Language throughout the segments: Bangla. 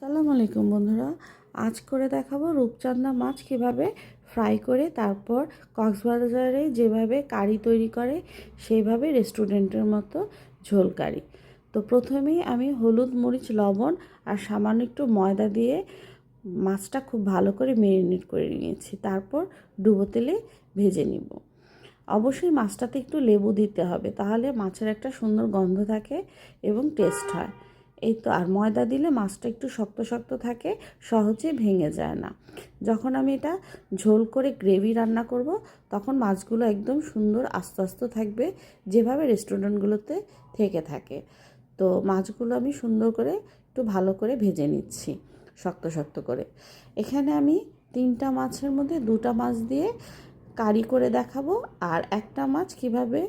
আসসালামু আলাইকুম বন্ধুরা। আজ করে দেখাবো রূপচাঁদা মাছ কীভাবে ফ্রাই করে, তারপর কক্সবাজারে যেভাবে কারি তৈরি করে সেইভাবে রেস্টুরেন্টের মতো ঝোল কারি। তো প্রথমেই আমি হলুদ মরিচ, লবণ আর সামান্য একটু ময়দা দিয়ে মাছটা খুব ভালো করে মেরিনেট করে নিয়েছি। তারপর ডুবো তেলে ভেজে নিব। অবশ্যই মাছটাতে একটু লেবু দিতে হবে, তাহলে মাছের একটা সুন্দর গন্ধ থাকে এবং টেস্ট হয়। এই তো আর ময়দা দিলে মাছটা একটু শক্ত শক্ত থাকে সহজে ভেঙে যায় না। যখন আমি এটা ঝোল করে গ্রেভি রান্না করব, তখন মাছগুলো একদম সুন্দর আস্তে আস্তে থাকবে, যেভাবে রেস্টুরেন্টগুলোতে থেকে থাকে। তো মাছগুলো আমি সুন্দর করে একটু ভালো করে ভেজে নিচ্ছি, শক্ত শক্ত করে। এখানে আমি তিনটা মাছের মধ্যে দুটা মাছ দিয়ে কারি করে দেখাবো, আর একটা মাছ কীভাবে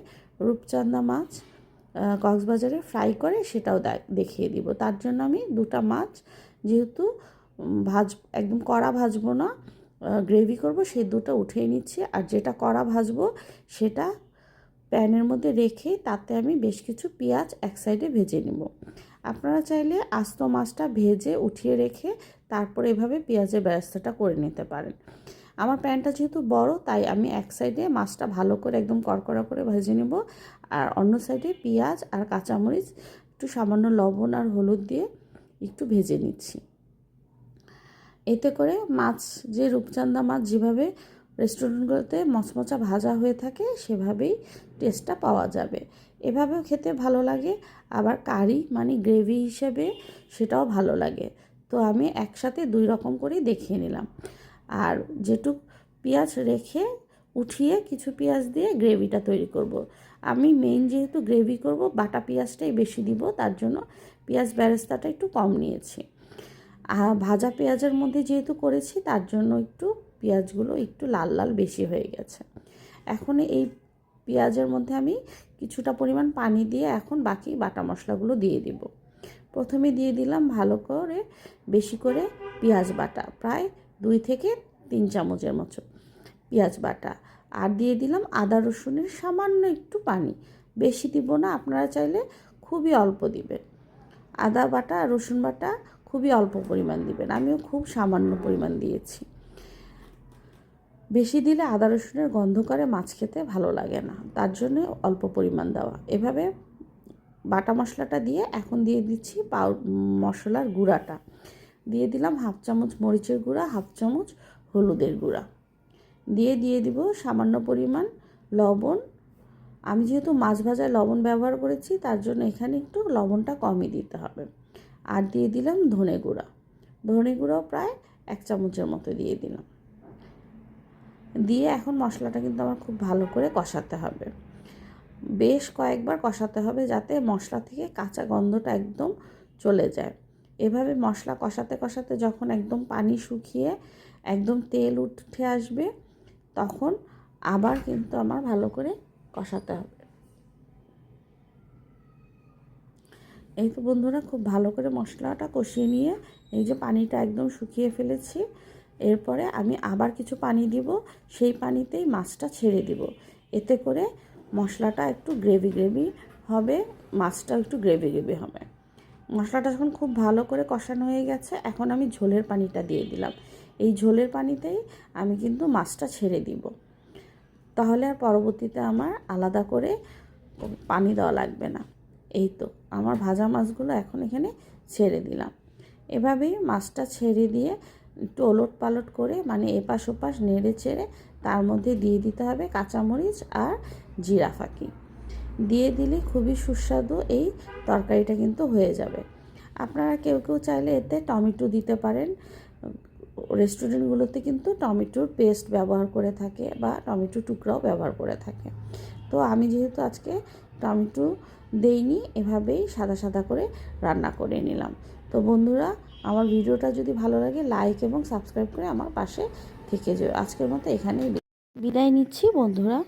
রূপচাঁদা মাছ কক্সবাজারে ফ্রাই করে সেটাও দেখিয়ে দিব। তার জন্য আমি দুটা মাছ যেহেতু ভাজ, একদম কড়া ভাজবো না গ্রেভি করব, সেই দুটো উঠিয়ে নিচ্ছি। আর যেটা কড়া ভাজবো সেটা প্যানের মধ্যে রেখে তাতে আমি বেশ কিছু পেঁয়াজ এক সাইডে ভেজে নেব। আপনারা চাইলে আস্ত মাছটা ভেজে উঠিয়ে রেখে তারপর এভাবে পেঁয়াজের ব্যবস্থাটা করে নিতে পারেন। আমার প্যানটা যেহেতু বড়, তাই আমি এক সাইডে মাছটা ভালো করে একদম কড়কড়া করে ভেজে নেব। আর অন্য সাইডে পেঁয়াজ আর কাঁচামরিচ, একটু সামান্য লবণ আর হলুদ দিয়ে একটু ভেজে নিচ্ছি। এতে করে মাছ, যে রূপচান্দা মাছ যেভাবে রেস্টুরেন্টগুলোতে মচমচা ভাজা হয়ে থাকে, সেভাবেই টেস্টটা পাওয়া যাবে। এভাবেও খেতে ভালো লাগে, আবার কারি মানে গ্রেভি হিসেবে সেটাও ভালো লাগে। তো আমি একসাথে দুই রকম করেই দেখিয়ে নিলাম। আর যেটুক পেঁয়াজ রেখে উঠিয়ে কিছু পেঁয়াজ দিয়ে গ্রেভিটা তৈরি করব। আমি মেইন যেহেতু গ্রেভি করব, বাটা পেঁয়াজটাই বেশি দিব, তার জন্য পেঁয়াজ ব্যারেস্তাটা একটু কম নিয়েছি। আর ভাজা পেঁয়াজের মধ্যে যেহেতু করেছি, তার জন্য একটু পেঁয়াজগুলো একটু লাল লাল বেশি হয়ে গেছে। এখন এই পেঁয়াজের মধ্যে আমি কিছুটা পরিমাণ পানি দিয়ে এখন বাকি বাটা মশলাগুলো দিয়ে দিব। প্রথমে দিয়ে দিলাম ভালো করে, বেশি করে পেঁয়াজ বাটা। প্রায় দুই থেকে তিন চামচের মতো পেঁয়াজ বাটা। আর দিয়ে দিলাম আদা রসুনের সামান্য একটু পানি। বেশি দিব না, আপনারা চাইলে খুবই অল্প দিবেন। আদা বাটা, রসুন বাটা খুবই অল্প পরিমাণ দিবেন। আমিও খুব সামান্য পরিমাণ দিয়েছি। বেশি দিলে আদা রসুনের গন্ধ করে মাছ খেতে ভালো লাগে না। তার জন্য অল্প পরিমাণ দেওয়া। এভাবে বাটা মশলাটা দিয়ে এখন দিয়ে দিচ্ছি পাউ, মশলার গুঁড়াটা। দিয়ে দিলাম হাফ চামচ মরিচের গুঁড়া, হাফ চামচ হলুদের গুঁড়া। দিয়ে দিয়ে দিব সামান্য পরিমাণ লবণ। আমি যেহেতু মাছ ভাজায় লবণ ব্যবহার করেছি, তার জন্য এখানে একটু লবণটা কমই দিতে হবে। আর দিয়ে দিলাম ধনে গুঁড়া। ধনে গুঁড়াও প্রায় এক চামচের মতো দিয়ে দিলাম। দিয়ে এখন মশলাটা কিন্তু আমার খুব ভালো করে কষাতে হবে। বেশ কয়েকবার কষাতে হবে যাতে মশলা থেকে কাঁচা গন্ধটা একদম চলে যায়। এভাবে মশলা কষাতে কষাতে যখন একদম পানি শুকিয়ে একদম তেল উঠে আসবে, তখন আবার কিন্তু আমার ভালো করে কষাতে হবে। এই তো বন্ধুরা, খুব ভালো করে মশলাটা কষিয়ে নিয়ে এই যে পানিটা একদম শুকিয়ে ফেলেছি, এরপরে আমি আবার কিছু পানি দিব, সেই পানিতেই মাছটা ছেড়ে দিব। এতে করে মশলাটা একটু গ্রেভি গ্রেভি হবে মাছটা একটু গ্রেভি গ্রেভি হবে। মশলাটা যখন খুব ভালো করে কষানো হয়ে গেছে, এখন আমি ঝোলের পানিটা দিয়ে দিলাম। এই ঝোলের পানিতেই আমি কিন্তু মাছটা ছেড়ে দিব। তাহলে আর পরবর্তীতে আমার আলাদা করে পানি দেওয়া লাগবে না। এই তো, আমার ভাজা মাছগুলো এখন এখানে ছেড়ে দিলাম। এভাবেই মাছটা ছেড়ে দিয়ে একটু ওলট পালট করে মানে এপাশ ওপাশ নেড়ে চেড়ে তার মধ্যে দিয়ে দিতে হবে কাঁচামরিচ আর জিরা ফাঁকি। দিয়ে দিলে খুবই সুস্বাদু এই তরকারিটা কিন্তু হয়ে যাবে। আপনারা কেউ কেউ চাইলে এতে টমেটো দিতে পারেন। রেস্টুরেন্টগুলোতে কিন্তু টমেটোর পেস্ট ব্যবহার করে থাকে বা টমেটো টুকরাও ব্যবহার করে থাকে। তো আমি যেহেতু আজকে টমেটো দেইনি, এভাবেই সাদা সাদা করে রান্না করে নিলাম। তো বন্ধুরা, আমার ভিডিওটা যদি ভালো লাগে, লাইক এবং সাবস্ক্রাইব করে আমার পাশে থেকে যাবে আজকের মতো এখানেই বিদায় নিচ্ছি বন্ধুরা।